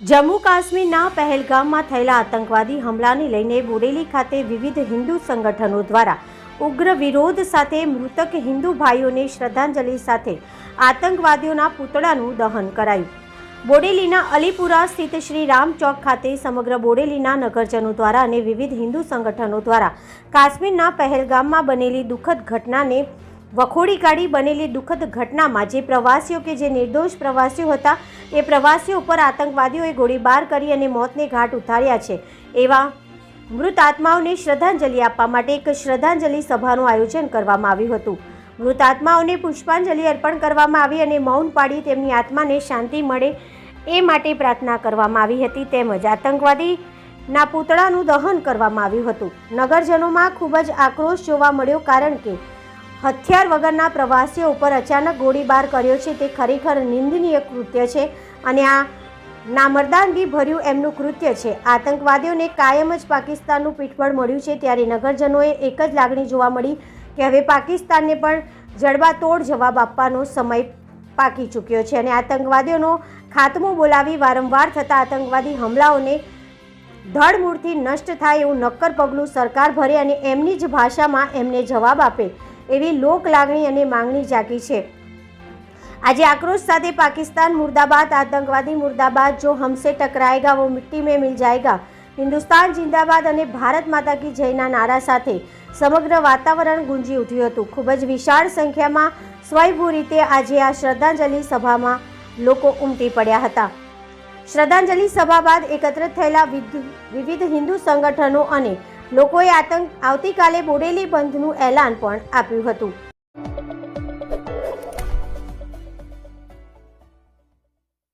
જમ્મુ કાશ્મીરના પહેલગામમાં થયેલા આતંકવાદી હમલાને લઈને બોડેલી ખાતે વિવિધ હિન્દુ સંગઠનો દ્વારા ઉગ્ર વિરોધ સાથે મૃતક હિન્દુ ભાઈઓને શ્રદ્ધાંજલિ સાથે આતંકવાદીઓના પૂતળાનું દહન કરાયું. બોડેલીના અલીપુરા સ્થિત શ્રી રામ ચોક ખાતે સમગ્ર બોડેલીના નગરજનો દ્વારા અને વિવિધ હિન્દુ સંગઠનો દ્વારા કાશ્મીરના પહેલગામમાં બનેલી દુઃખદ ઘટનાને વખોડી કાઢી બનેલી દુઃખદ ઘટનામાં જે પ્રવાસીઓ કે જે નિર્દોષ પ્રવાસીઓ હતા, એ પ્રવાસીઓ ઉપર આતંકવાદીઓએ ગોળીબાર કરી અને મોતને ઘાટ ઉતાર્યા છે. એવા મૃત આત્માઓને શ્રદ્ધાંજલિ આપવા માટે એક શ્રદ્ધાંજલિ સભાનું આયોજન કરવામાં આવ્યું હતું. મૃત આત્માઓને પુષ્પાંજલિ અર્પણ કરવામાં આવી અને મૌન પાડી તેમની આત્માને શાંતિ મળે એ માટે પ્રાર્થના કરવામાં આવી હતી. તેમજ આતંકવાદીના પૂતળાનું દહન કરવામાં આવ્યું હતું. નગરજનોમાં ખૂબ જ આક્રોશ જોવા મળ્યો કારણ કે હથિયાર વગરના પ્રવાસીઓ ઉપર અચાનક ગોળીબાર કર્યો છે. તે ખરેખર નિંદનીય કૃત્ય છે અને આ નામરદાનગી ભર્યું એમનું કૃત્ય છે. આતંકવાદીઓને કાયમ જ પાકિસ્તાનનું પીઠબળ મળ્યું છે. ત્યારે નગરજનોએ એક જ લાગણી જોવા મળી કે હવે પાકિસ્તાનને પણ જડબાતોડ જવાબ આપવાનો સમય પાકી ચૂક્યો છે અને આતંકવાદીઓનો ખાતમો બોલાવી વારંવાર થતા આતંકવાદી હુમલાઓને ધડમૂળથી નષ્ટ થાય એવું નક્કર પગલું સરકાર ભરે અને એમની જ ભાષામાં એમને જવાબ આપે. એવી લોક લાગણી અને માંગણી જાગી છે. આજે આક્રોશ સાથે પાકિસ્તાન મુર્દાબાદ, આતંકવાદી મુર્દાબાદ, જો હમસે ટકરાએગા વો મિટ્ટી મેં મિલ જાયગા. હિન્દુસ્તાન જિંદાબાદ અને ભારત માતા કી જયના નારા સાથે સમગ્ર વાતાવરણ ગુંજી ઉઠ્યું હતું. ખૂબ જ વિશાળ સંખ્યામાં સ્વયંભૂ રીતે આજે આ શ્રદ્ધાંજલિ સભામાં લોકો ઉમટી પડ્યા હતા. શ્રદ્ધાંજલિ સભા બાદ એકત્રિત થયેલા વિવિધ હિન્દુ સંગઠનો અને લોકોએ આતંક આવતીકાલે બોડેલી બંધનું એલાન પણ આપ્યું હતું.